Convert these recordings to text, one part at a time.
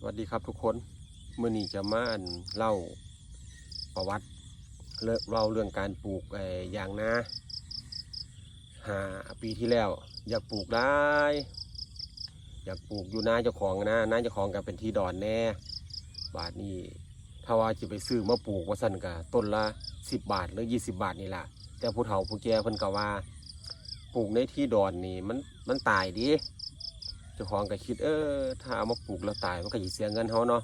สวัสดีครับทุกคนเมื่อนี้จะมาเล่าประวัติเล่าเรื่องการปลูกไอ้ยางนาหาปีที่แล้ว อยากปลูกได้อยากปลูกอยู่นาเจ้าของนะนาเจ้าของก็เป็นที่ดอนแน่ บาทนี้ถ้าว่าจะไปซื้อมาปลูกว่าสั่นกะต้นละสิบบาทหรือยี่สิบาทนี่แหละแต่ผู้เฒ่าผู้แก่เพิ่นก็ว่า ปลูกในที่ดอนนี่มันมันตายดี เจ้าของก็คิดเออถ้าเอามาปลูกแล้วตายมันก็จะเสียเงินเขาเนาะ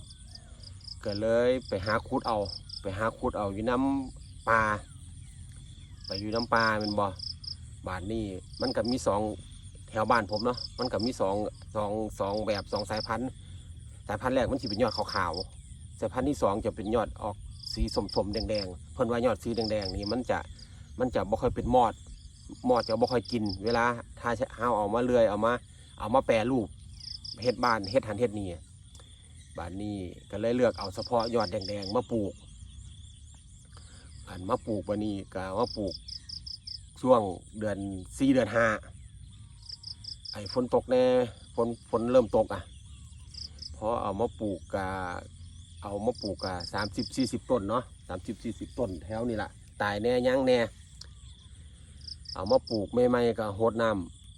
ก็เลยไปหาคุดเอา ไปหาคุดเอาอยู่น้ำปลาไปอยู่น้ำปลาแมันบ่บาทนี่มันก็มีสองแถวบ้านผมเนาะมันก็มีสองสองสองแบบสองสายพันธุ์ สายพันธุ์แรกมันจะเป็นยอดขาวๆสายพันธุ์ที่สองจะเป็นยอดออกสีสมๆแดงๆเพิ่นว่ายอดสีแดงๆนี่มันจะมันจะบ่ค่อยเป็นมอดมอดจะบ่ค่อยกิน เวลาถ้าเอาเอามาเลื่อยเอามา เอามาแปรรูปเฮ็ดบ้านเฮ็ดหันเฮ็ดนี่บ้านนี้ก็เลยเลือกเอาเฉพาะยอดแดงๆมาปลูกอันมาปลูกวันนี้ก็มาปลูกช่วงเดือนสี่เดือนห้าไอ้ฝนตกแน่ฝนฝนเริ่มตกอะพอเอามาปลูกกะเอามาปลูกกะสามสิบสี่สิบต้นเนาะสามสิบสี่สิบต้นแถวนี่แหละตายแน่ยั้งแน่เอามาปลูกไม่ไม่ก็หดน้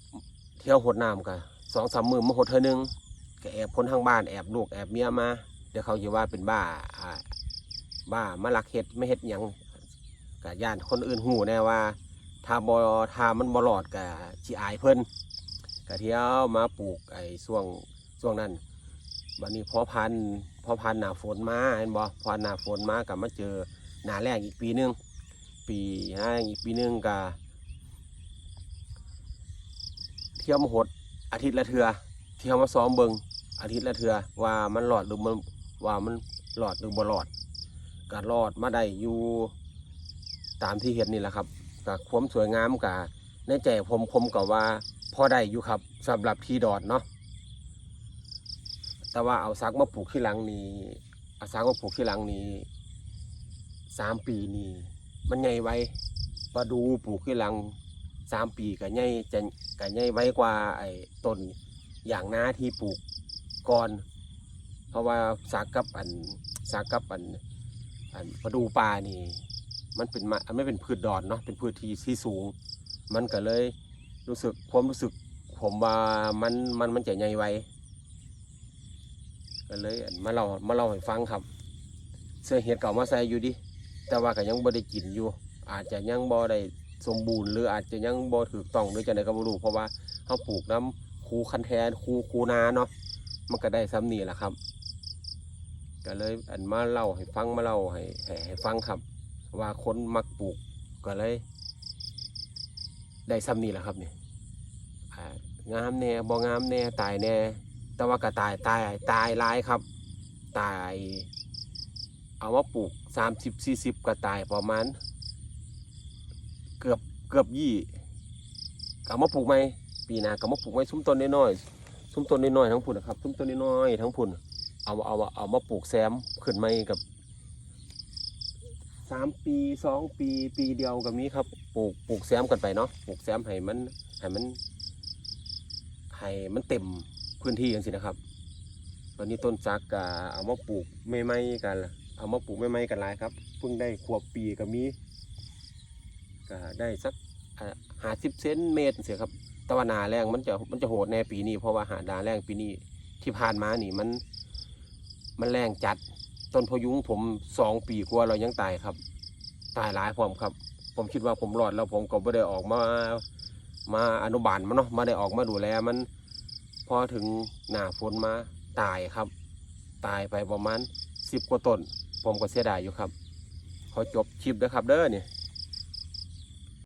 ำเที่ยวหดน้ำกัน สองสามมือมาหดเธอหนึงก็แอบคนทางบ้านแอบลูกแอบเมียมา เดี๋ยวเขาจะว่าเป็นบ้าบ้ามาลักเฮ็ดไม่เฮ็ดหยังกะย่านคนอื่นหูแน่ว่าถ้าบอถ้ามันบหลอดกะชีอายเพิ่นกะเที่ยวมาปลูกไอ้ช่วงช่วงนั้นวันนี้พอพันพอพันหนาฝนมาเห็นบ่พอหนาฝนมากับมาเจอหนาแรกอีกปีหนึงปีห้าอีกปีหนึงกะเที่ยวมาหด อาทิตย์ละเทือที่ยวมาซ้อมเบิงอาทิตย์ละเทือว่ามันหลอดหรือมันว่ามันหลอดหรือบ่หลอดก็รอดมาได้อยู่ตามที่เห็นนี่แหละครับกับความสวยงามกับในใจผมผมกับว่าพอได้อยู่ครับสำหรับที่ดอดเนาะแต่ว่าเอาซักมาปลูกที่หลังนี้เอาซักมาปลูกที่หลังนี้สามปีนี้มันใหญ่ไวมาดูปลูกที่หลัง สามปีก็ใหญ่จะก็ใหญ่ไว้กว่าไอ้ต้นอย่างน้าที่ปลูกก่อน เพราะว่าสากกับอันสากกับอันอันประดูปลานี่ มันเป็นมาไม่เป็นพืชดอนเนาะเป็นพืชที่ที่สูง มันก็เลยรู้สึกความรู้สึกผมว่ามันมันมันจะใหญ่ไวก็เลยอันมาเล่ามาเล่าให้ฟังครับ เสื้อเห็ดเก่ามาใส่อยู่ดิแต่ว่าก็ยังบ่ได้กินอยู่ อาจจะยังบ่ได้ สมบูรณ์หรืออาจจะยังบ่ถูกต้องหรือจะไหนก็บ่รู้เพราะว่าเขาปลูกน้ำคูคันแทนคูคูนาเนาะมันก็ได้ซ้ำนี่แหละครับ ก็เลยอันมาเล่าให้ฟังมาเล่าให้ให้ให้ฟังครับ ว่าคนมักปลูกก็เลย ได้ซ้ำนี่แหละครับเนี่ยอ่างามแน่บ่งามแน่ตายแน่แต่ว่าก็ตายตายตายหลายครับ ตาย เอามาปลูกสามสิบสี่สิบก็ตายประมาณ กือบเกือบยี่กลับมาปลูกไหมปีหน้ากลับมาปลูกไว้ซุ้มต้นน้อยๆซุ้มต้นน้อยๆทั้งพุ่นนะครับซุ้มต้นน้อยๆทั้งพุ่นเอาเอาเอามาปลูกแซมขึ้นไหมกับสามปีสองปีปีเดียวกับนี้ครับปลูกปลูกแซมกันไปเนาะปลูกแซมให้มันให้มันให้มันเต็มพื้นที่อย่างสินะครับตอนนี้ต้นจักกะเอามาปลูกไม่ไม่กันเอามาปลูกไม่ไม่กันหลายครับเพิ่งได้ขวบปีกับมี ก็ได้สักหาสิบเซนเมตรเสียครับตะวันนาแรงมันจะมันจะโหดแน่ปีนี้เพราะว่าหาดาแรงปีนี้ที่ผ่านมานี่มัน มันแรงจัดต้นพยุงผมสองปีกว่าเรายังตายครับ ตายหลายพร้อมครับ ผมคิดว่าผมรอดแล้วผมก็ไม่ได้ออกมามาอนุบาลมันเนาะมาได้ออกมาดูแลมันพอถึงหน้าฝนมาตายครับ ตายไปประมาณสิบกว่าต้น ผมก็เสียดายอยู่ครับ ขอจบคลิปนะครับเด้อเนี่ย